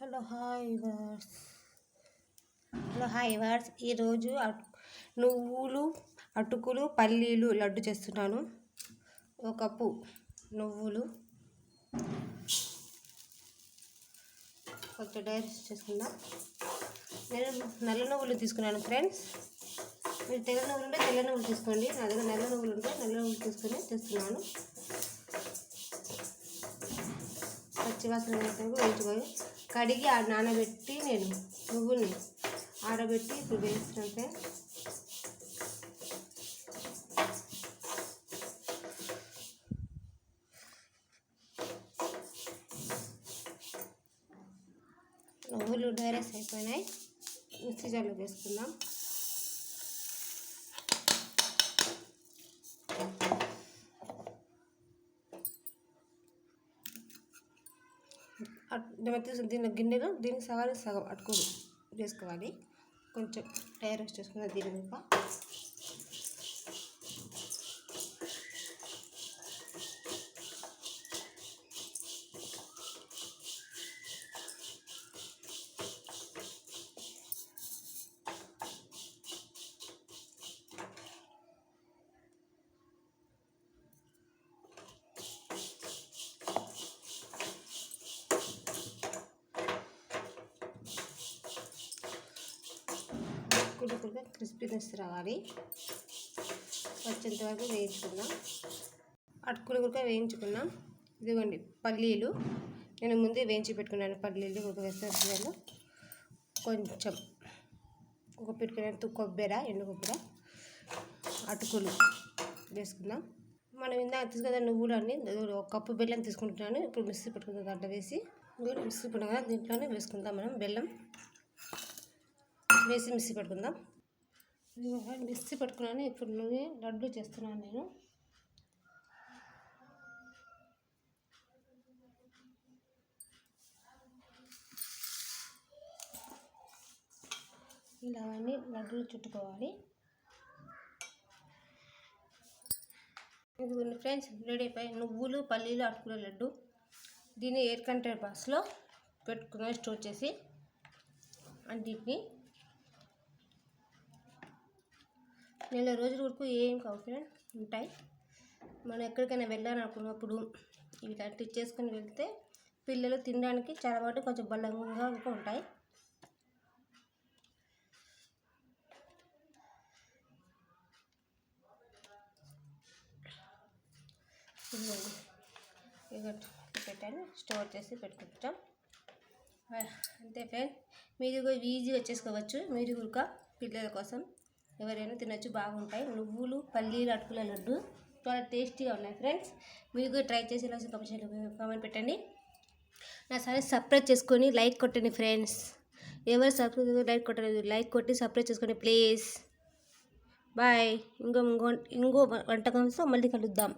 Hello hi verse. Hello hi verse. ఈరోజు నువ్వులు అటుకులు పల్లీలు లడ్డు చేస్తున్నాను. ఒక కప్పు నువ్వులు. కొంచెం డైరెక్ట్ చేసుకుందాం. నేను నల్ల నువ్వులు తీసుకున్నాను ఫ్రెండ్స్. మీరు తెల్ల నువ్వులు ఉంటే తెల్ల నువ్వులు తీసుకోండి. నా దగ్గర నల్ల నువ్వులు ఉంటే నల్ల నువ్వులు తీసుకొని తెస్తున్నాను పచ్చివాసన వేయించుకొని కడిగి నానబెట్టి నేను నువ్వుని ఆరబెట్టి ఇప్పుడు వేస్తుంటే నువ్వులు డైరెక్ట్ అయిపోయినాయి మిక్సీ జార్లో వేసుకుందాం. దీని గిన్నెలో దీన్ని సగాలి సగం అటుకులు వేసుకోవాలి. కొంచెం టైర్ వేసి చేసుకున్న దీని మీద కుడుకుడుగా క్రిస్పీనెస్ రావాలి. వచ్చేంత వరకు వేయించుకుందాం. అటుకులు కూడా వేయించుకున్నాం ఇదిగోండి పల్లీలు. నేను ముందే వేయించి పెట్టుకున్నాను పల్లీలు ఒక వేసేసాను కొంచెం ఒక పెట్టుకునేంత కొబ్బరి ఎండు కొబ్బరి అటుకులు వేసుకుందాం. మనం ఇందాక తీసుకున్న నువ్వులు అన్ని ఒక కప్పు బెల్లం తీసుకుంటున్నాను. ఇప్పుడు మిక్సీ పెట్టుకుందాం దాంట్లో వేసి మిక్సీ పెట్టుకున్నాం కదా దీంట్లోనే వేసుకుందాం మనం బెల్లం. వేసి మిక్సీ పెట్టుకుందాం. మిక్సీ పెట్టుకున్నాను. ఇప్పుడు నూనె లడ్డు చేస్తున్నాను నేను. ఇలా అవన్నీ లడ్డూలు చుట్టుకోవాలి. ఇదిగోండి ఫ్రెండ్స్ రెడీ అయిపోయి నువ్వులు పల్లీలు అటుకుల లడ్డు దీన్ని ఎయిర్ కంటైనర్ బాక్స్లో పెట్టుకుని స్టోర్ చేసి అన్నింటినీ నెల రోజుల వరకు ఏం కాకుండా ఉంటాయి. మనం ఎక్కడికైనా వెళ్ళాలనుకున్నప్పుడు ఇవి కట్టి చేసుకొని వెళ్తే పిల్లలు తినడానికి చాలా వాటి కొంచెం బలంగా ఉంటాయి. పెట్టాను. స్టోర్ చేసి పెట్టుకుంటాం. అంతే ఫ్రెండ్. మీరు కూడా ఈజీగా చేసుకోవచ్చు. మీరు కూడా పిల్లల కోసం. ఎవరైనా తినొచ్చు బాగుంటాయి. నువ్వులు పల్లీలు అటుకుల లడ్డు చాలా టేస్టీగా ఉన్నాయి ఫ్రెండ్స్. మీరు కూడా ట్రై చేసి కామెంట్ పెట్టండి. నా సరే సబ్స్క్రైబ్ చేసుకొని లైక్ కొట్టండి ఫ్రెండ్స్. ఎవరు సబ్స్క్రైబ్ లైక్ కొట్టలేదు. లైక్ కొట్టి సబ్స్క్రైబ్ చేసుకోండి ప్లీజ్. బాయ్. ఇంకో ఇంకో ఇంకో వంటకంతో మళ్ళీ కలుద్దాం.